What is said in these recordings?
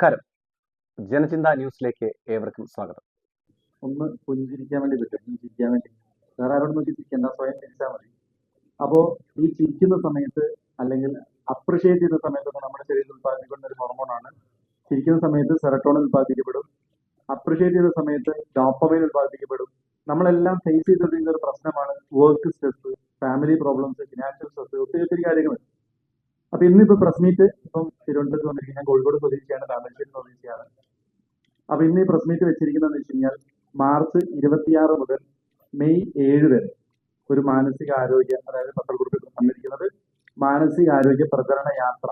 നമസ്കാരം. ജനചിന്ത ന്യൂസിലേക്ക് ഏവർക്കും സ്വാഗതം. ഒന്ന് പുഞ്ചിരിക്കാൻ വേണ്ടി പറ്റും. പുഞ്ചിരിക്കാൻ ചിരിക്കാൻ വേണ്ടി. വേറെ ആരോട് നോക്കി ചിരിക്കണ്ട. സ്വയം ചിരിച്ചാൽ മതി. അപ്പോ ഈ ചിരിക്കുന്ന സമയത്ത് അല്ലെങ്കിൽ അപ്രിഷിയേറ്റ് ചെയ്യുന്ന സമയത്തൊക്കെ നമ്മുടെ ശരീരത്തിൽ ഉത്പാദിപ്പിക്കുന്ന ഒരു ഹോർമോണാണ് ചിരിക്കുന്ന സമയത്ത് സെറട്ടോണിൻ ഉത്പാദിപ്പിക്കപ്പെടും അപ്രിഷിയേറ്റ് ചെയ്യുന്ന സമയത്ത് ഡോപ്പമൈൻ ഉത്പാദിപ്പിക്കപ്പെടും നമ്മളെല്ലാം ഫേസ് ചെയ്തുകൊണ്ടിരിക്കുന്ന ഒരു പ്രശ്നമാണ് work stress family problems financial stress ഒത്തിരി ഒത്തിരി കാര്യങ്ങൾ. അപ്പൊ ഇന്നിപ്പോ പ്രസ് മീറ്റ് ഇപ്പം തിരുവനന്തപുരത്ത് വന്നിരിക്കുന്ന. ഞാൻ കോഴിക്കോട് സ്വദേശിയാണ് താമരശ്ശേരി സ്വദേശിയാണ് അപ്പൊ ഇന്ന് ഈ പ്രസ് മീറ്റ് വെച്ചിരിക്കുന്നതെന്ന് വെച്ച് കഴിഞ്ഞാൽ മാർച്ച് ഇരുപത്തിയാറ് മുതൽ മെയ് ഏഴ് വരെ ഒരു മാനസിക ആരോഗ്യ അതായത് പത്രക്കുറിപ്പ് വന്നിരിക്കുന്നത് മാനസിക ആരോഗ്യ പ്രചരണ യാത്ര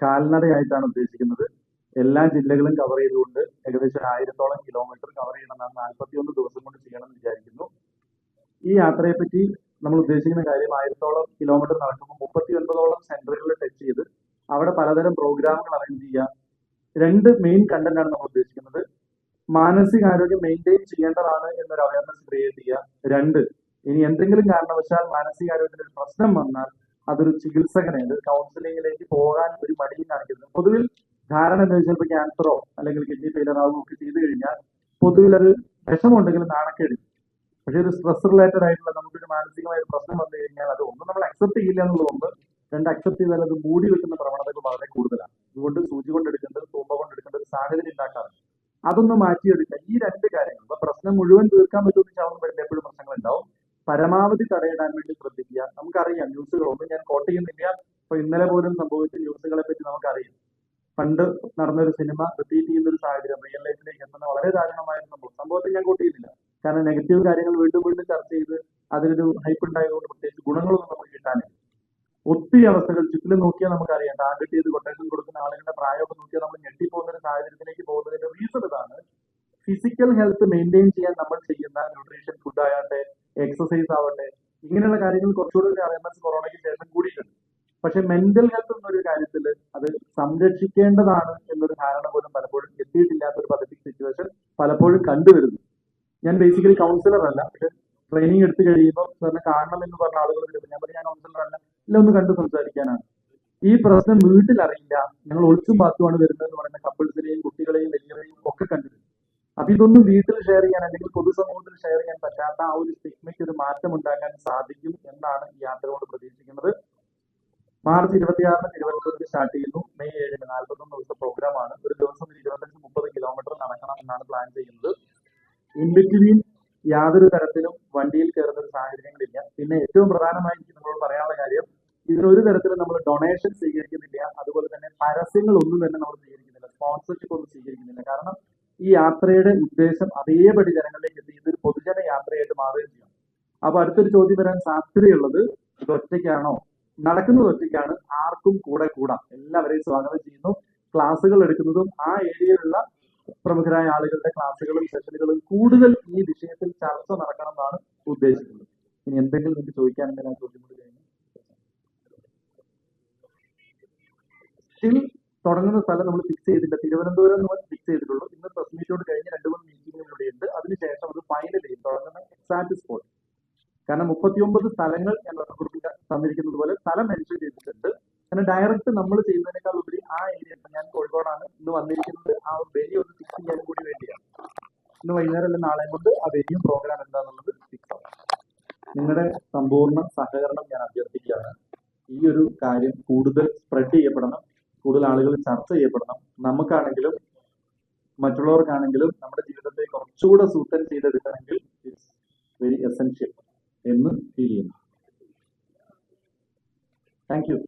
കാൽനടയായിട്ടാണ് ഉദ്ദേശിക്കുന്നത്. എല്ലാ ജില്ലകളും കവർ ചെയ്തുകൊണ്ട് ഏകദേശം ആയിരത്തോളം കിലോമീറ്റർ കവർ ചെയ്യണമെന്നാണ് നാൽപ്പത്തിയൊന്ന് ദിവസം കൊണ്ട് ചെയ്യണമെന്ന് വിചാരിക്കുന്നു. ഈ യാത്രയെ പറ്റി നമ്മൾ ഉദ്ദേശിക്കുന്ന കാര്യം ആയിരത്തോളം കിലോമീറ്റർ നടക്കുമ്പോൾ മുപ്പത്തി ഒൻപതോളം അവിടെ പലതരം പ്രോഗ്രാമുകൾ അറേഞ്ച് ചെയ്യുക രണ്ട് മെയിൻ കണ്ടന്റ് ആണ് നമ്മൾ ഉദ്ദേശിക്കുന്നത്. മാനസികാരോഗ്യം മെയിന്റെയിൻ ചെയ്യേണ്ടതാണ് എന്നൊരു അവയർനെസ് ക്രിയേറ്റ് ചെയ്യുക രണ്ട് ഇനി എന്തെങ്കിലും കാരണവശാൽ മാനസികാരോഗ്യത്തിന് ഒരു പ്രശ്നം വന്നാൽ അതൊരു ചികിത്സകനെ ഒരു കൗൺസിലിംഗിലേക്ക് പോകാൻ ഒരു മടിയും കാണിക്കുന്നത് പൊതുവിൽ ധാരണ എന്താ വെച്ചാൽ ഇപ്പൊ ക്യാൻസറോ അല്ലെങ്കിൽ കിഡ്നി ഫെയിലർ ആവുകയോ ഒക്കെ ചെയ്തു കഴിഞ്ഞാൽ പൊതുവിൽ അത് വിഷമമുണ്ടെങ്കിൽ നാണക്കേട്. പക്ഷെ ഒരു സ്ട്രെസ് റിലേറ്റഡ് ആയിട്ടുള്ള നമുക്കൊരു മാനസികമായ ഒരു പ്രശ്നം വന്നു കഴിഞ്ഞാൽ അത് ഒന്നും നമ്മൾ അക്സെപ്റ്റ് ചെയ്യില്ല എന്നുള്ളതുകൊണ്ട് രണ്ട് അക്സെപ്റ്റ് ചെയ്താൽ അത് മൂടി വെക്കുന്ന പ്രവണതകൾ വളരെ കൂടുതലാണ്. അതുകൊണ്ട് സൂചി കൊണ്ട് എടുക്കേണ്ടത് തൂമ്പ കൊണ്ട് എടുക്കേണ്ട ഒരു സാഹചര്യം ഉണ്ടാക്കാറുണ്ട് അതൊന്ന് മാറ്റിയെടുക്കുക. ഈ രണ്ട് കാര്യങ്ങൾ ഇപ്പൊ പ്രശ്നം മുഴുവൻ തീർക്കാൻ പറ്റുമെന്ന് വെച്ചാൽ പറ്റില്ല എപ്പോഴും പ്രശ്നങ്ങൾ ഉണ്ടാവും പരമാവധി തടയിടാൻ വേണ്ടി ശ്രദ്ധിക്കുക. നമുക്കറിയാം ന്യൂസുകൾ ഒന്നും ഞാൻ കോട്ട് ചെയ്യുന്നില്ല. ഇപ്പൊ ഇന്നലെ പോലും സംഭവിച്ച ന്യൂസുകളെ പറ്റി നമുക്കറിയാം. പണ്ട് നടന്നൊരു സിനിമ റിപ്പീറ്റ് ചെയ്യുന്ന ഒരു സാഹചര്യം റിയൽ ലൈഫിലേക്ക് എത്തുന്ന വളരെ ദാരുണമായ സംഭവം. സംഭവത്തിൽ ഞാൻ കോട്ട് ചെയ്യുന്നില്ല. കാരണം നെഗറ്റീവ് കാര്യങ്ങൾ വീണ്ടും വീണ്ടും ചർച്ച ചെയ്ത് അതിനൊരു ഹൈപ്പ് ഉണ്ടായതുകൊണ്ട് പ്രത്യേകിച്ച് ഗുണങ്ങളൊന്നും ഒത്തിരി അവസ്ഥകൾ ചുറ്റിലും നോക്കിയാൽ നമുക്കറിയാം. ടാർഗറ്റ് ചെയ്ത് കൊട്ടേഷൻ കൊടുക്കുന്ന ആളുകളുടെ പ്രായമൊക്കെ നോക്കിയാൽ നമ്മൾ ഞെട്ടിപ്പോകുന്ന ഒരു സാഹചര്യത്തിലേക്ക് പോകുന്നതിന്റെ റീസൺ ഇതാണ്. ഫിസിക്കൽ ഹെൽത്ത് മെയിന്റെയിൻ ചെയ്യാൻ നമ്മൾ ചെയ്യുന്ന ന്യൂട്രീഷൻ ഫുഡ് ആയാട്ടെ എക്സസൈസ് ആവട്ടെ ഇങ്ങനെയുള്ള കാര്യങ്ങൾ കുറച്ചുകൂടി ഒരു കൊറോണയ്ക്ക് ശേഷം കൂടിയിട്ടുണ്ട്. പക്ഷെ മെന്റൽ ഹെൽത്ത് എന്നൊരു കാര്യത്തിൽ അത് സംരക്ഷിക്കേണ്ടതാണ് എന്നൊരു ധാരണ പോലും പലപ്പോഴും എത്തിയിട്ടില്ലാത്ത ഒരു പതറ്റിക് സിറ്റുവേഷൻ പലപ്പോഴും കണ്ടുവരുന്നു. ഞാൻ ബേസിക്കലി കൗൺസിലർ അല്ല. പക്ഷെ ട്രെയിനിങ് എടുത്തു കഴിയുമ്പോൾ സാറിനെ കാണണം എന്ന് പറഞ്ഞ ആളുകൾ ഞാൻ പറഞ്ഞു ഞാൻ കൗൺസിലർ അല്ല. എല്ലാം ഒന്ന് കണ്ട് സംസാരിക്കാനാണ്. ഈ പ്രശ്നം വീട്ടിൽ അറിയില്ല ഞങ്ങൾ ഒളിച്ചും പാത്തുമാണ് വരുന്നതെന്ന് പറയുന്ന കപ്പിൾസിനെയും കുട്ടികളെയും വലിയവരെയും ഒക്കെ കണ്ടിരുന്നു. അപ്പൊ ഇതൊന്നും വീട്ടിൽ ഷെയർ ചെയ്യാൻ അല്ലെങ്കിൽ പൊതുസമൂഹത്തിൽ ഷെയർ ചെയ്യാൻ പറ്റാത്ത ആ ഒരു സ്റ്റിഗ്മയ്ക്ക് ഒരു മാറ്റം ഉണ്ടാക്കാൻ സാധിക്കും എന്നാണ് ഈ യാത്ര കൊണ്ട് പ്രതീക്ഷിക്കുന്നത്. മാർച്ച് ഇരുപത്തിയാറിന് തിരുവനന്തപുരത്ത് സ്റ്റാർട്ട് ചെയ്യുന്നു. മെയ് ഏഴിന് നാൽപ്പത്തൊന്ന് ദിവസത്തെ പ്രോഗ്രാമാണ് ഒരു ദിവസം ഇരുപത്തഞ്ച് മുപ്പത് കിലോമീറ്റർ നടക്കണം എന്നാണ് പ്ലാൻ ചെയ്യുന്നത്. ഇൻ ബിറ്റ്വീൻ യാതൊരു തരത്തിലും വണ്ടിയിൽ കയറുന്ന ഒരു സാഹചര്യങ്ങളില്ല. പിന്നെ ഏറ്റവും പ്രധാനമായി എനിക്ക് നിങ്ങളോട് പറയാനുള്ള കാര്യം ഇതിനൊരു തരത്തിലും നമ്മൾ ഡൊണേഷൻ സ്വീകരിക്കുന്നില്ല. അതുപോലെ തന്നെ പരസ്യങ്ങൾ ഒന്നും തന്നെ നമ്മൾ സ്വീകരിക്കുന്നില്ല. സ്പോൺസർഷിപ്പ് ഒന്നും സ്വീകരിക്കുന്നില്ല. കാരണം ഈ യാത്രയുടെ ഉദ്ദേശം അതേപടി ജനങ്ങളിലേക്ക് എത്തി ഇതൊരു പൊതുജന യാത്രയായിട്ട് മാറുകയും ചെയ്യും. അപ്പൊ അടുത്തൊരു ചോദ്യം വരാൻ സാധ്യതയുള്ളത് ഇത് ഒറ്റയ്ക്കാണോ നടക്കുന്നത് ഒറ്റയ്ക്കാണ്. ആർക്കും കൂടെ കൂടാം. എല്ലാവരെയും സ്വാഗതം ചെയ്യുന്നു. ക്ലാസ്സുകൾ എടുക്കുന്നതും ആ ഏരിയയിലുള്ള പ്രമുഖരായ ആളുകളുടെ ക്ലാസ്സുകളും സെഷനുകളും കൂടുതൽ ഈ വിഷയത്തിൽ ചർച്ച നടക്കണം എന്നാണ് ഉദ്ദേശിക്കുന്നത്. ഇനി എന്തെങ്കിലും നിങ്ങൾക്ക് ചോദിക്കാനുണ്ടെങ്കിൽ ആ ചോദ്യം കൂടി കഴിഞ്ഞു സ്റ്റിൽ തുടങ്ങുന്ന സ്ഥലം നമ്മൾ ഫിക്സ് ചെയ്തിട്ടില്ല. തിരുവനന്തപുരം എന്ന് ഫിക്സ് ചെയ്തിട്ടുള്ളൂ. ഇന്ന് പ്രസ് മീറ്റോട് കഴിഞ്ഞ് രണ്ട് മൂന്ന് മീറ്റിംഗ് ഇവിടെ ഉണ്ട്. അതിനുശേഷം അത് ഫൈനൽ ചെയ്യും തുടങ്ങുന്ന എക്സാക്ട് സ്പോട്ട് കാരണം മുപ്പത്തിയൊമ്പത് സ്ഥലങ്ങൾ ഞാൻ കുറിപ്പിൽ തന്നിരിക്കുന്നത് പോലെ സ്ഥലം മെൻഷൻ ചെയ്തിട്ടുണ്ട്. കാരണം ഡയറക്റ്റ് നമ്മൾ ചെയ്യുന്നതിനേക്കാൾ ഉപരി ആ ഏരിയ ഞാൻ കോഴിക്കോടാണ് ഇന്ന് വന്നിരിക്കുന്നത്. ആ വെരി ഒന്ന് ഫിക്സ് ചെയ്യാനും കൂടി വേണ്ടിയാണ്. ഇന്ന് വൈകുന്നേരം അല്ല നാളെ കൊണ്ട് ആ വെരിയും പ്രോഗ്രാം എന്താണെന്നുള്ളത് ഫിക്സ് ആവും. നിങ്ങളുടെ സമ്പൂർണ സഹകരണം ഞാൻ അഭ്യർത്ഥിക്കുകയാണ്. ഈ ഒരു കാര്യം കൂടുതൽ സ്പ്രെഡ് ചെയ്യപ്പെടണം. കൂടുതൽ ആളുകൾ ചർച്ച ചെയ്യപ്പെടണം. നമുക്കാണെങ്കിലും മറ്റുള്ളവർക്കാണെങ്കിലും നമ്മുടെ ജീവിതത്തെ കുറച്ചുകൂടെ സൂത്തൻ ചെയ്തെടുക്കണമെങ്കിൽ ഇറ്റ്സ് വെരി എസെൻഷ്യൽ എന്ന് ഫീൽ ചെയ്യുന്നു. Thank you